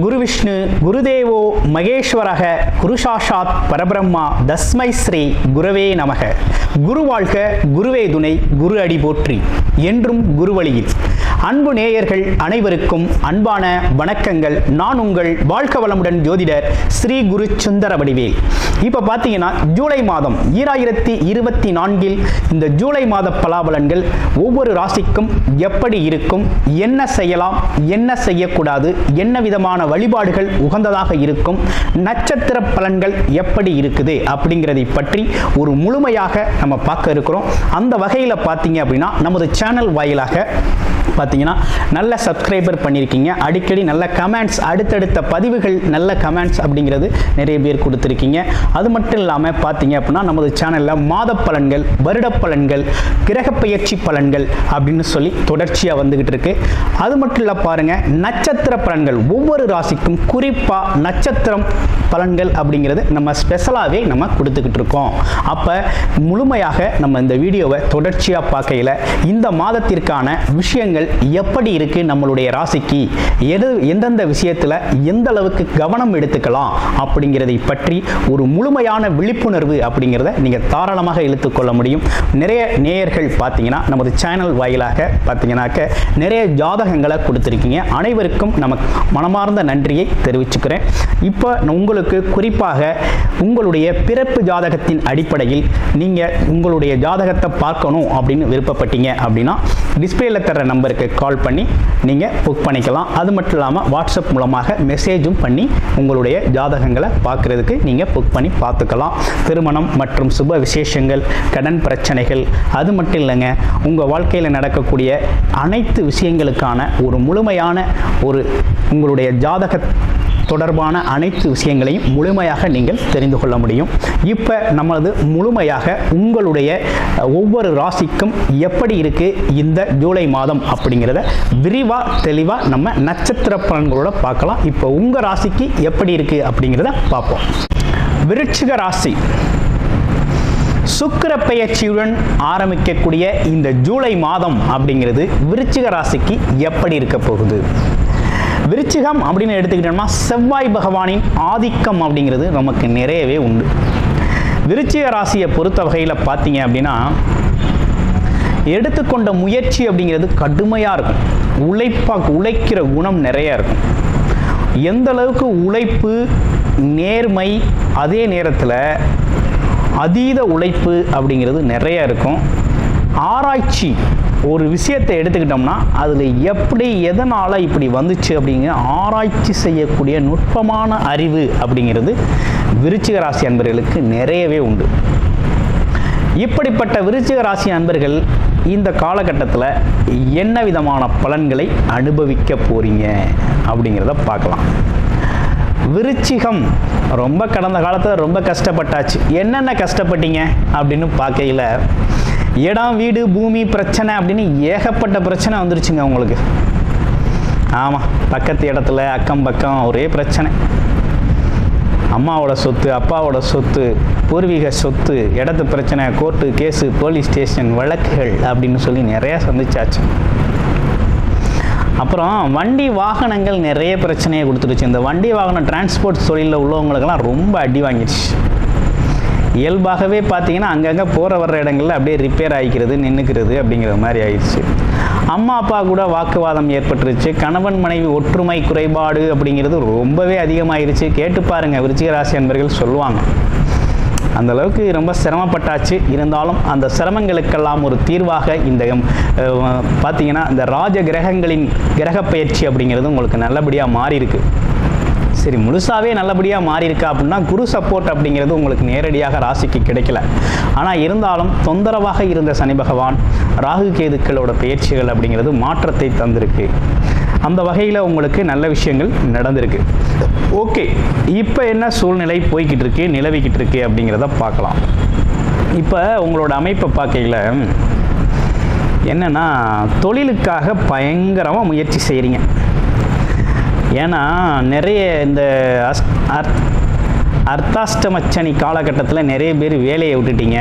குரு விஷ்ணு குருதேவோ மகேஸ்வரக குருசாஷாத் பரபிரம்மா தஸ்மை ஸ்ரீ குருவே நமக. குரு வாழ்க குருவே துணை குரு அடி போற்றி. என்றும் குருவழியில். அன்பு நேயர்கள் அனைவருக்கும் அன்பான வணக்கங்கள். நான் உங்கள் வாழ்க வளமுடன் ஜோதிடர் ஸ்ரீ குரு சுந்தர வடிவேல் இப்போ பார்த்தீங்கன்னா ஜூலை மாதம் ஈராயிரத்தி இருபத்தி நான்கில் இந்த ஜூலை மாத பலாபலன்கள் ஒவ்வொரு ராசிக்கும் எப்படி இருக்கும் என்ன செய்யலாம் என்ன செய்யக்கூடாது என்ன விதமான வழிபாடுகள் உகந்ததாக இருக்கும் நட்சத்திர பலன்கள் எப்படி இருக்குது அப்படிங்கிறதை பற்றி ஒரு முழுமையாக நம்ம பார்க்க இருக்கிறோம். அந்த வகையில் பார்த்தீங்க அப்படின்னா நமது சேனல் வாயிலாக பார்த்தீங்கன்னா நல்ல சப்ஸ்கிரைபர் பண்ணியிருக்கீங்க. அடிக்கடி நல்ல கமெண்ட்ஸ் அடுத்தடுத்த பதிவுகள் நல்ல கமெண்ட்ஸ் அப்படிங்கிறது நிறைய பேர் கொடுத்துருக்கீங்க. அது மட்டும் இல்லாமல் பார்த்தீங்க அப்படின்னா நமது சேனலில் மாத பலன்கள் வருட பலன்கள் கிரக பயிற்சி பலன்கள் அப்படின்னு சொல்லி தொடர்ச்சியாக வந்துக்கிட்டு இருக்கு. அது மட்டும் இல்லை பாருங்கள் நட்சத்திர பலன்கள் ஒவ்வொரு ராசிக்கும் குறிப்பாக நட்சத்திரம் பலன்கள் அப்படிங்கிறது நம்ம ஸ்பெஷலாகவே நம்ம கொடுத்துக்கிட்டு இருக்கோம். அப்போ முழுமையாக நம்ம இந்த வீடியோவை தொடர்ச்சியாக பார்க்கையில் இந்த மாதத்திற்கான விஷயங்கள் எப்படி இருக்கு நம்மளுடைய ராசிக்கு? எது எந்தெந்த விஷயத்தில் எந்த அளவுக்கு கவனம் எடுத்துக்கலாம் அப்படிங்கிறதை பற்றி ஒரு முழுமையான விழிப்புணர்வு அப்படிங்கிறத நீங்கள் தாராளமாக இழுத்துக்கொள்ள முடியும். நிறைய நேயர்கள் பார்த்தீங்கன்னா நமது சேனல் வாயிலாக பார்த்தீங்கன்னாக்க நிறைய ஜாதகங்களை கொடுத்துருக்கீங்க. அனைவருக்கும் நமக்கு மனமார்ந்த நன்றியை தெரிவிச்சுக்கிறேன். இப்போ உங்களுக்கு குறிப்பாக உங்களுடைய பிறப்பு ஜாதகத்தின் அடிப்படையில் நீங்கள் உங்களுடைய ஜாதகத்தை பார்க்கணும் அப்படின்னு விருப்பப்பட்டீங்க அப்படின்னா டிஸ்பிளேல தர நம்பருக்கு கால் பண்ணி நீங்கள் புக் பண்ணிக்கலாம். அது மட்டும் இல்லாமல் வாட்ஸ்அப் மூலமாக மெசேஜும் பண்ணி உங்களுடைய ஜாதகங்களை பார்க்குறதுக்கு நீங்கள் புக் பண்ணி பார்த்துக்கலாம். திருமணம் மற்றும் சுப விசேஷங்கள் கடன் பிரச்சனைகள் அது மட்டும் இல்லைங்க உங்கள் வாழ்க்கையில் நடக்கக்கூடிய அனைத்து விஷயங்களுக்கான ஒரு முழுமையான ஒரு உங்களுடைய ஜாதக தொடர்பான அனைத்து விஷயங்களையும் முழுமையாக நீங்கள் தெரிந்து கொள்ள முடியும். இப்போ நமது முழுமையாக உங்களுடைய ஒவ்வொரு ராசிக்கும் எப்படி இருக்குது இந்த ஜூலை மாதம் அப்படிங்கிறத விரிவாக தெளிவாக நம்ம நட்சத்திர பலன்களோட பார்க்கலாம். இப்போ உங்கள் ராசிக்கு எப்படி இருக்குது அப்படிங்கிறத பார்ப்போம். விருட்சிக ராசி. சுக்கிர பெயர்ச்சியுடன் ஆரம்பிக்கக்கூடிய இந்த ஜூலை மாதம் அப்படிங்கிறது விருச்சிக ராசிக்கு எப்படி இருக்க போகுது? விருச்சிகம் அப்படின்னு எடுத்துக்கிட்டோம்னா செவ்வாய் பகவானின் ஆதிக்கம் அப்படிங்கிறது நமக்கு நிறையவே உண்டு. விருச்சிக ராசியை பொறுத்த வகையில் பார்த்தீங்க அப்படின்னா எடுத்துக்கொண்ட முயற்சி அப்படிங்கிறது கடுமையாக இருக்கும். உழைப்பா உழைக்கிற குணம் நிறையா இருக்கும். எந்த அளவுக்கு உழைப்பு நேர்மை அதே நேரத்தில் அதீத உழைப்பு அப்படிங்கிறது நிறைய இருக்கும். ஆராய்ச்சி ஒரு விஷயத்தை எடுத்துக்கிட்டோம்னா அதில் எப்படி எதனால் இப்படி வந்துச்சு அப்படிங்கிற ஆராய்ச்சி செய்யக்கூடிய நுட்பமான அறிவு அப்படிங்கிறது விருச்சிக ராசி அன்பர்களுக்கு நிறையவே உண்டு. இப்படிப்பட்ட விருச்சிக ராசி அன்பர்கள் இந்த காலகட்டத்தில் என்ன விதமான பலன்களை அனுபவிக்க போகிறீங்க அப்படிங்கிறத பார்க்கலாம். விருச்சிகம் ரொம்ப கடந்த காலத்தில் ரொம்ப கஷ்டப்பட்டாச்சு. என்னென்ன கஷ்டப்பட்டீங்க அப்படின்னு பார்க்கையில் இடம் வீடு பூமி பிரச்சனை அப்படின்னு ஏகப்பட்ட பிரச்சனை வந்துருச்சுங்க உங்களுக்கு. ஆமாம் பக்கத்து இடத்துல அக்கம் பக்கம் ஒரே பிரச்சனை. அம்மாவோட சொத்து அப்பாவோட சொத்து பூர்வீக சொத்து இடத்து பிரச்சனை கோர்ட்டு கேஸு போலீஸ் ஸ்டேஷன் வழக்குகள் அப்படின்னு சொல்லி நிறையா சந்திச்சாச்சு. அப்புறம் வண்டி வாகனங்கள் நிறைய பிரச்சனையை கொடுத்துருச்சு இந்த வண்டி வாகனம் டிரான்ஸ்போர்ட் தொழிலில் உள்ளவங்களுக்கெல்லாம் ரொம்ப அடி வாங்கிடுச்சு. இயல்பாகவே பார்த்தீங்கன்னா அங்கங்கே போகிற வர்ற இடங்களில் அப்படியே ரிப்பேர் ஆகிக்கிறது நின்றுக்கிறது அப்படிங்கிற மாதிரி ஆயிடுச்சு. அம்மா அப்பா கூட வாக்குவாதம் ஏற்பட்டுருச்சு. கணவன் மனைவி ஒற்றுமை குறைபாடு அப்படிங்கிறது ரொம்பவே அதிகமாயிருச்சு. கேட்டு பாருங்கள் விருச்சிக ராசி அன்பர்கள் சொல்லுவாங்க. அந்த அளவுக்கு ரொம்ப சிரமப்பட்டாச்சு. இருந்தாலும் அந்த சிரமங்களுக்கெல்லாம் ஒரு தீர்வாக இந்த பார்த்தீங்கன்னா இந்த ராஜ கிரகங்களின் கிரக பயிற்சி அப்படிங்கிறது உங்களுக்கு நல்லபடியாக மாறி இருக்குது சரி முழுசாவே நல்லபடியாக மாறி இருக்கா அப்படின்னா குரு சப்போர்ட் அப்படிங்கிறது உங்களுக்கு நேரடியாக ராசிக்கு கிடைக்கல. ஆனால் இருந்தாலும் தொந்தரவாக இருந்த சனி பகவான் ராகு கேதுக்களோட பயிற்சிகள் அப்படிங்கிறது மாற்றத்தை தந்திருக்கு. அந்த வகையில் உங்களுக்கு நல்ல விஷயங்கள் நடந்திருக்கு. ஓகே இப்போ என்ன சூழ்நிலை போய்கிட்டு இருக்கு நிலவிக்கிட்டு இருக்கு அப்படிங்கிறத பார்க்கலாம். இப்போ உங்களோட அமைப்பை பார்க்கையில் என்னன்னா தொழிலுக்காக பயங்கரமாக முயற்சி செய்கிறீங்க ஏன்னா நிறைய இந்த அஸ் அர்த்தாஷ்டமச்சனி காலகட்டத்தில் நிறைய பேர் வேலையை விட்டுட்டீங்க.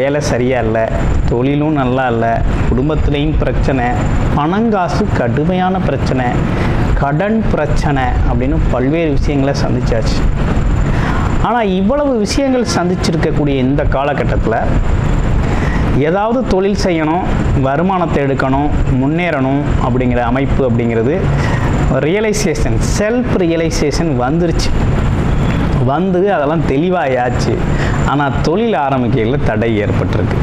வேலை சரியாக இல்லை தொழிலும் நல்லா இல்லை குடும்பத்துலேயும் பிரச்சனை பணங்காசு கடுமையான பிரச்சனை கடன் பிரச்சனை அப்படின்னு பல்வேறு விஷயங்களை சந்திச்சாச்சு. ஆனால் இவ்வளவு விஷயங்கள் சந்திச்சிருக்கக்கூடிய இந்த காலகட்டத்தில் ஏதாவது தொழில் செய்யணும் வருமானத்தை எடுக்கணும் முன்னேறணும் அப்படிங்கிற அமைப்பு அப்படிங்கிறது ரியலைசேஷன் செல்ஃப் ரியலைசேஷன் வந்துருச்சு. வந்து அதெல்லாம் தெளிவாயாச்சு. ஆனால் தொழில் ஆரம்பிக்கையில் தடை ஏற்பட்டிருக்கு.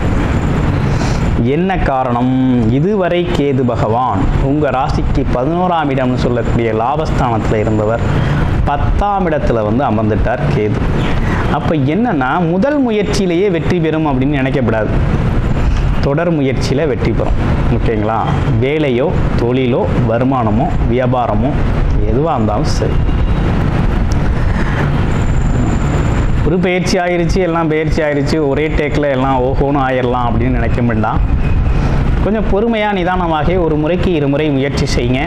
என்ன காரணம்? இதுவரை கேது பகவான் உங்கள் ராசிக்கு பதினோராம் இடம்னு சொல்லக்கூடிய லாபஸ்தானத்தில் இருந்தவர் பத்தாம் இடத்துல வந்து அமர்ந்துட்டார் கேது. அப்போ என்னன்னா முதல் முயற்சியிலேயே வெற்றி பெறும் அப்படின்னு நினைக்கப்படாது. தொடர் முயற்சியில் வெற்றி பெறும். ஓகேங்களா? வேலையோ தொழிலோ வருமானமோ வியாபாரமோ எதுவாக இருந்தாலும் சரி. ஒரு பயிற்சி ஆயிடுச்சு எல்லாம் பயிற்சி ஆயிடுச்சு ஒரே டேக்கில் எல்லாம் ஓஹோன்னு ஆயிடலாம் அப்படின்னு நினைக்க வேண்டாம். கொஞ்சம் பொறுமையாக நிதானமாக ஒரு முறைக்கு இருமுறை முயற்சி செய்யுங்க.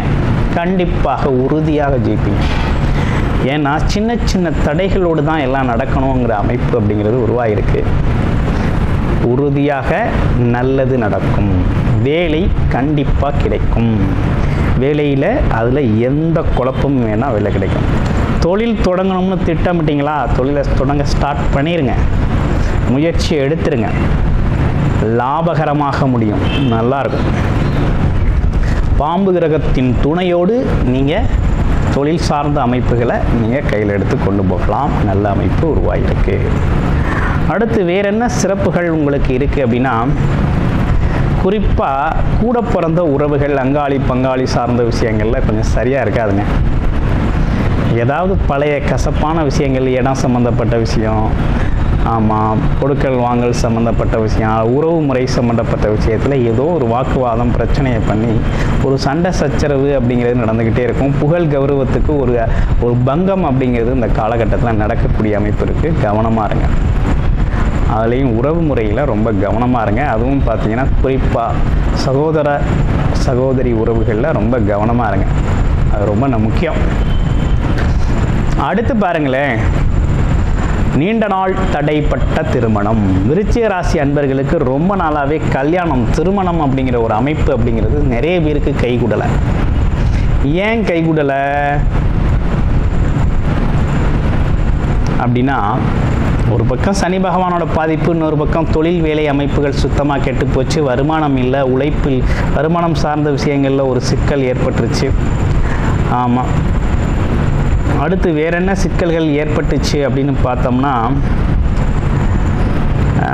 கண்டிப்பாக உறுதியாக ஜெயிப்பீங்க. ஏன்னா சின்ன சின்ன தடைகளோடு தான் எல்லாம் நடக்கணுங்கிற அமைப்பு அப்படிங்கிறது உருவாகிருக்கு உறுதியாக நல்லது நடக்கும். வேலை கண்டிப்பாக கிடைக்கும். வேலையில் அதில் எந்த குழப்பமும் வேணால் வேலை கிடைக்கும். தொழில் தொடங்கணும்னு திட்டமிட்டிங்களா? தொழிலை தொடங்க ஸ்டார்ட் பண்ணிடுங்க முயற்சி எடுத்துருங்க. லாபகரமாக முடியும். நல்லா இருக்கும் பாம்பு கிரகத்தின் துணையோடு நீங்கள் தொழில் சார்ந்த அமைப்புகளை நீங்கள் கையில் எடுத்து கொண்டு போகலாம். நல்ல அமைப்பு உருவாகியிருக்கு அடுத்து வேற என்ன சிறப்புகள் உங்களுக்கு இருக்குது அப்படின்னா குறிப்பாக கூட பிறந்த உறவுகள் அங்காளி பங்காளி சார்ந்த விஷயங்களில் கொஞ்சம் சரியாக இருக்காதுங்க. ஏதாவது பழைய கசப்பான விஷயங்கள் இடம் சம்மந்தப்பட்ட விஷயம் ஆமாம் கொடுக்கல் வாங்கல் சம்மந்தப்பட்ட விஷயம் உறவு முறை சம்மந்தப்பட்ட விஷயத்தில் ஏதோ ஒரு வாக்குவாதம் பிரச்சனையை பண்ணி ஒரு சண்டை சச்சரவு அப்படிங்கிறது நடந்துக்கிட்டே இருக்கும். புகழ் கௌரவத்துக்கு ஒரு ஒரு பங்கம் அப்படிங்கிறது இந்த காலகட்டத்தில் நடக்கக்கூடிய அமைப்பு இருக்குது கவனமாக இருங்க. அதுலேயும் உறவு முறையில் ரொம்ப கவனமாக இருங்க. அதுவும் பார்த்தீங்கன்னா குறிப்பாக சகோதர சகோதரி உறவுகளில் ரொம்ப கவனமாக இருங்க. அது ரொம்ப ந- முக்கியம். அடுத்து பாருங்களேன். நீண்ட நாள் தடைப்பட்ட திருமணம். விருச்சிக ராசி அன்பர்களுக்கு ரொம்ப நாளாகவே கல்யாணம் திருமணம் அப்படிங்கிற ஒரு அமைப்பு அப்படிங்கிறது நிறைய பேருக்கு கைகூடலை. ஏன் கைகூடலை? அப்படின்னா ஒரு பக்கம் சனி பகவானோட பாதிப்பு இன்னொரு பக்கம் தொழில் வேலை அமைப்புகள் சுத்தமாக கெட்டு போச்சு. வருமானம் இல்லை உழைப்பில் வருமானம் சார்ந்த விஷயங்களில் ஒரு சிக்கல் ஏற்பட்டுருச்சு. ஆமாம் அடுத்து வேற என்ன சிக்கல்கள் ஏற்பட்டுச்சு அப்படின்னு பார்த்தோம்னா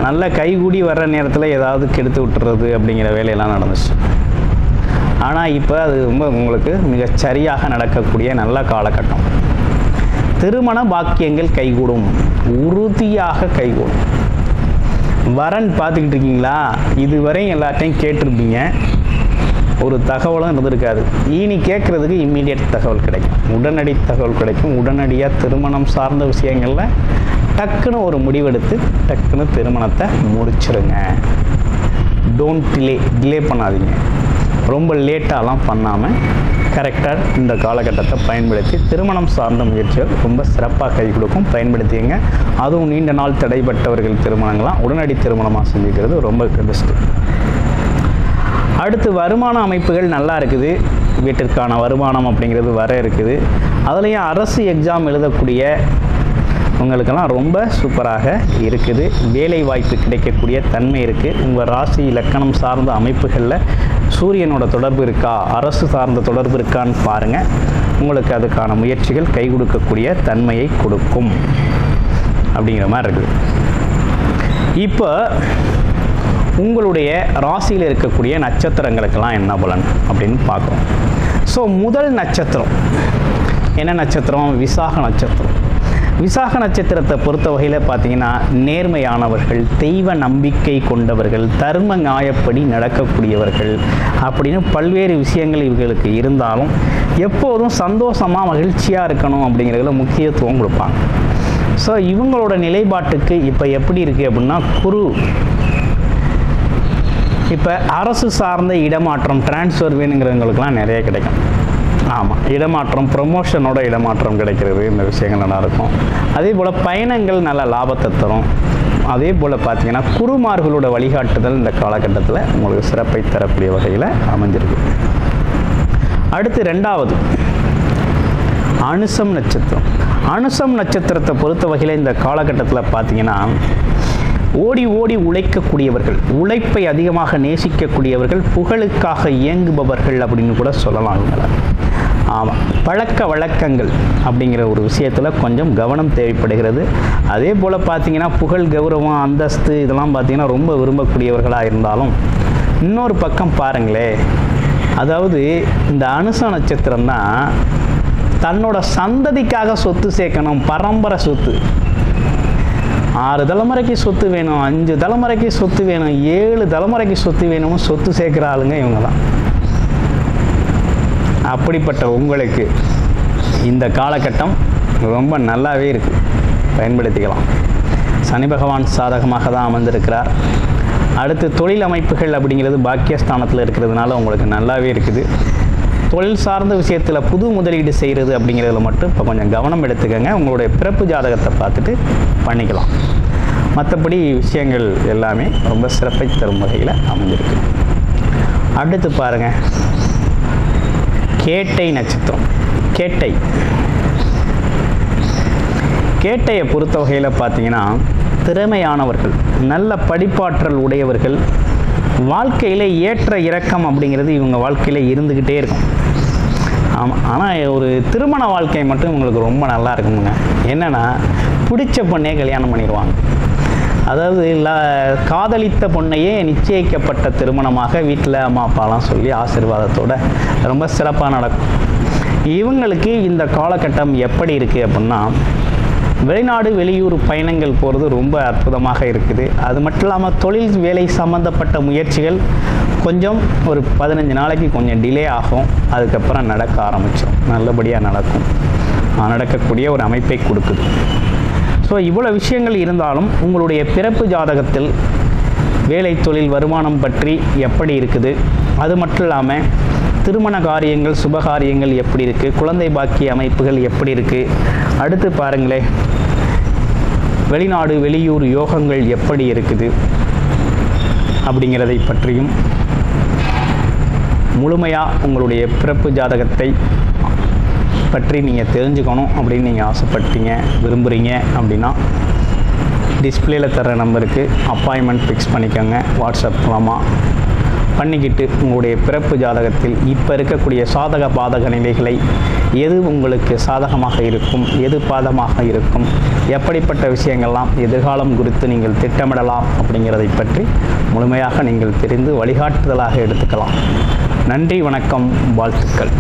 நல்ல கைகூடி வர்ற நேரத்தில் ஏதாவது கெடுத்து விட்டுறது அப்படிங்கிற வேலையெல்லாம் நடந்துச்சு. ஆனால் இப்போ அது ரொம்ப உங்களுக்கு மிகச் சரியாக நடக்கக்கூடிய நல்ல காலகட்டம். திருமண பாக்கியங்கள் கைகூடும். உறுதியாக கைகூடும் வரன் பார்த்துக்கிட்டு இருக்கீங்களா? இதுவரை எல்லாத்தையும் கேட்டிருப்பீங்க. ஒரு தகவலும் இருந்திருக்காது. இனி கேட்குறதுக்கு இம்மீடியட் தகவல் கிடைக்கும். உடனடி தகவல் கிடைக்கும். உடனடியாக திருமணம் சார்ந்த விஷயங்களில் டக்குன்னு ஒரு முடிவெடுத்து டக்குன்னு திருமணத்தை முடிச்சிருங்க. டோன்ட் டிலே டிலே பண்ணாதீங்க. ரொம்ப லேட்டாலாம் பண்ணாமல் கரெக்டாக இந்த காலகட்டத்தை பயன்படுத்தி திருமணம் சார்ந்த முயற்சிகள் ரொம்ப சிறப்பாக கை கொடுக்கும். பயன்படுத்திங்க அதுவும் நீண்ட நாள் தடைப்பட்டவர்கள் திருமணங்களாம் உடனடி திருமணமாக செஞ்சுக்கிறது ரொம்ப பெஸ்ட்டு. அடுத்து வருமான அமைப்புகள் நல்லா இருக்குது. வீட்டிற்கான வருமானம் அப்படிங்கிறது வர இருக்குது. அதுலேயும் அரசு எக்ஸாம் எழுதக்கூடிய உங்களுக்கெல்லாம் ரொம்ப சூப்பராக இருக்குது. வேலை வாய்ப்பு கிடைக்கக்கூடிய தன்மை இருக்குது உங்கள் ராசி இலக்கணம் சார்ந்த அமைப்புகளில் சூரியனோட தொடர்பு இருக்கா? அரசு சார்ந்த தொடர்பு இருக்கான்னு பாருங்கள் உங்களுக்கு அதுக்கான முயற்சிகள் கை கொடுக்கக்கூடிய தன்மையை கொடுக்கும். அப்படிங்கிற மாதிரி இருக்குது இப்போ உங்களுடைய ராசியில் இருக்கக்கூடிய நட்சத்திரங்களுக்கெல்லாம் என்ன பலன் அப்படின்னு பார்க்குறோம் ஸோ முதல் நட்சத்திரம். என்ன நட்சத்திரம்? விசாக நட்சத்திரம். விசாக நட்சத்திரத்தை பொறுத்த வகையில் பார்த்தீங்கன்னா நேர்மையானவர்கள் தெய்வ நம்பிக்கை கொண்டவர்கள் தர்ம நியாயப்படி நடக்கக்கூடியவர்கள் அப்படின்னு பல்வேறு விஷயங்கள் இவர்களுக்கு இருந்தாலும் எப்போதும் சந்தோஷமாக மகிழ்ச்சியாக இருக்கணும் அப்படிங்கிறதுல முக்கியத்துவம் கொடுப்பாங்க. ஸோ இவங்களோட நிலைப்பாட்டுக்கு இப்போ எப்படி இருக்குது அப்படின்னா குரு இப்போ அரசு சார்ந்த இடமாற்றம் டிரான்ஸ்ஃபர் வேணுங்கிறவங்களுக்குலாம் நிறைய கிடைக்கும். ஆமாம் இடமாற்றம் ப்ரொமோஷனோட இடமாற்றம் கிடைக்கிறது. இந்த விஷயங்கள் நல்லா இருக்கும் அதே போல் பயணங்கள் நல்ல லாபத்தை தரும். அதே போல் பார்த்தீங்கன்னா குருமார்களோட வழிகாட்டுதல் இந்த காலகட்டத்தில் உங்களுக்கு சிறப்பை தரக்கூடிய வகையில் அமைஞ்சிருக்கு. அடுத்து ரெண்டாவது அனுசம் நட்சத்திரம். அனுசம் நட்சத்திரத்தை பொறுத்த வகையில் இந்த காலகட்டத்தில் பார்த்தீங்கன்னா ஓடி ஓடி உழைக்கக்கூடியவர்கள் உழைப்பை அதிகமாக நேசிக்கக்கூடியவர்கள் புகழுக்காக இயங்குபவர்கள் அப்படின்னு கூட சொல்லலாம் இவங்களை ஆமாம் பழக்க வழக்கங்கள் அப்படிங்கிற ஒரு விஷயத்தில் கொஞ்சம் கவனம் தேவைப்படுகிறது. அதே போல் பார்த்தீங்கன்னா புகழ் கௌரவம் அந்தஸ்து இதெல்லாம் பார்த்தீங்கன்னா ரொம்ப விரும்பக்கூடியவர்களாக இருந்தாலும் இன்னொரு பக்கம் பாருங்களே. அதாவது இந்த அனுச நட்சத்திரம் தான் தன்னோட சந்ததிக்காக சொத்து சேர்க்கணும். பரம்பரை சொத்து. ஆறு தலைமுறைக்கு சொத்து வேணும் அஞ்சு தலைமுறைக்கு சொத்து வேணும் ஏழு தலைமுறைக்கு சொத்து வேணும்னு சொத்து சேர்க்குற ஆளுங்க இவங்க தான் அப்படிப்பட்ட உங்களுக்கு இந்த காலகட்டம் ரொம்ப நல்லாவே இருக்குது பயன்படுத்திக்கலாம். சனி பகவான் சாதகமாக தான் அமர்ந்திருக்கிறார். அடுத்து தொழில் அமைப்புகள் அப்படிங்கிறது பாக்கியஸ்தானத்தில் இருக்கிறதுனால உங்களுக்கு நல்லாவே இருக்குது. தொழில் சார்ந்த விஷயத்தில் புது முதலீடு செய்கிறது அப்படிங்கிறதுல மட்டும் இப்போ கொஞ்சம் கவனம் எடுத்துக்கோங்க. உங்களுடைய பிறப்பு ஜாதகத்தை பார்த்துட்டு பண்ணிக்கலாம். மற்றபடி விஷயங்கள் எல்லாமே ரொம்ப சிறப்பை தரும் வகையில் அமைஞ்சிருக்கு. அடுத்து பாருங்கள் கேட்டை நட்சத்திரம். கேட்டை. கேட்டையை பொறுத்த வகையில் பார்த்தீங்கன்னா திறமையானவர்கள் நல்ல படிப்பாற்றல் உடையவர்கள் வாழ்க்கையில் ஏற்ற இறக்கம் அப்படிங்கிறது இவங்க வாழ்க்கையில் இருந்துக்கிட்டே இருக்கும். ஆமாம் ஆனால் ஒரு திருமண வாழ்க்கை மட்டும் இவங்களுக்கு ரொம்ப நல்லா இருக்குமுங்க. என்னென்னா பிடிச்ச பொண்ணே கல்யாணம் பண்ணிடுவாங்க அதாவது காதலித்த பொண்ணையே நிச்சயிக்கப்பட்ட திருமணமாக வீட்டில் அம்மா அப்பாலாம் சொல்லி ஆசிர்வாதத்தோடு ரொம்ப சிறப்பாக நடக்கும். இவங்களுக்கு இந்த காலகட்டம் எப்படி இருக்குது அப்படின்னா வெளிநாடு வெளியூர் பயணங்கள் போகிறது ரொம்ப அற்புதமாக இருக்குது. அது மட்டும் இல்லாமல் தொழில் வேலை சம்மந்தப்பட்ட முயற்சிகள் கொஞ்சம் ஒரு பதினஞ்சு நாளைக்கு கொஞ்சம் டிலே ஆகும். அதுக்கப்புறம் நடக்க ஆரம்பித்தோம் நல்லபடியாக நடக்கும். நடக்கக்கூடிய ஒரு அமைப்பை கொடுக்குது. ஸோ இவ்வளோ விஷயங்கள் இருந்தாலும் உங்களுடைய பிறப்பு ஜாதகத்தில் வேலை தொழில் வருமானம் பற்றி எப்படி இருக்குது? அது மட்டும் இல்லாமல் திருமண காரியங்கள் சுபகாரியங்கள் எப்படி இருக்குது குழந்தை பாக்கிய அமைப்புகள் எப்படி இருக்குது அடுத்து பாருங்களேன். வெளிநாடு வெளியூர் யோகங்கள் எப்படி இருக்குது? அப்படிங்கிறதை பற்றியும் முழுமையாக உங்களுடைய பிறப்பு ஜாதகத்தை பற்றி நீங்கள் தெரிஞ்சுக்கணும் அப்படின்னு நீங்கள் ஆசைப்பட்டீங்க விரும்புகிறீங்க அப்படின்னா டிஸ்பிளேல தர நம்பருக்கு அப்பாயின்மெண்ட் ஃபிக்ஸ் பண்ணிக்கோங்க வாட்ஸ்அப் மூலமாக பண்ணிக்கிட்டு உங்களுடைய பிறப்பு ஜாதகத்தில் இப்போ இருக்கக்கூடிய சாதக பாதக நிலைகளை எது உங்களுக்கு சாதகமாக இருக்கும் எது பாதமாக இருக்கும் எப்படிப்பட்ட விஷயங்கள்லாம் எதிர்காலம் குறித்து நீங்கள் திட்டமிடலாம் அப்படிங்கிறதை பற்றி முழுமையாக நீங்கள் தெரிந்து வழிகாட்டுதலாக எடுத்துக்கலாம். நன்றி வணக்கம் வாழ்த்துக்கள்.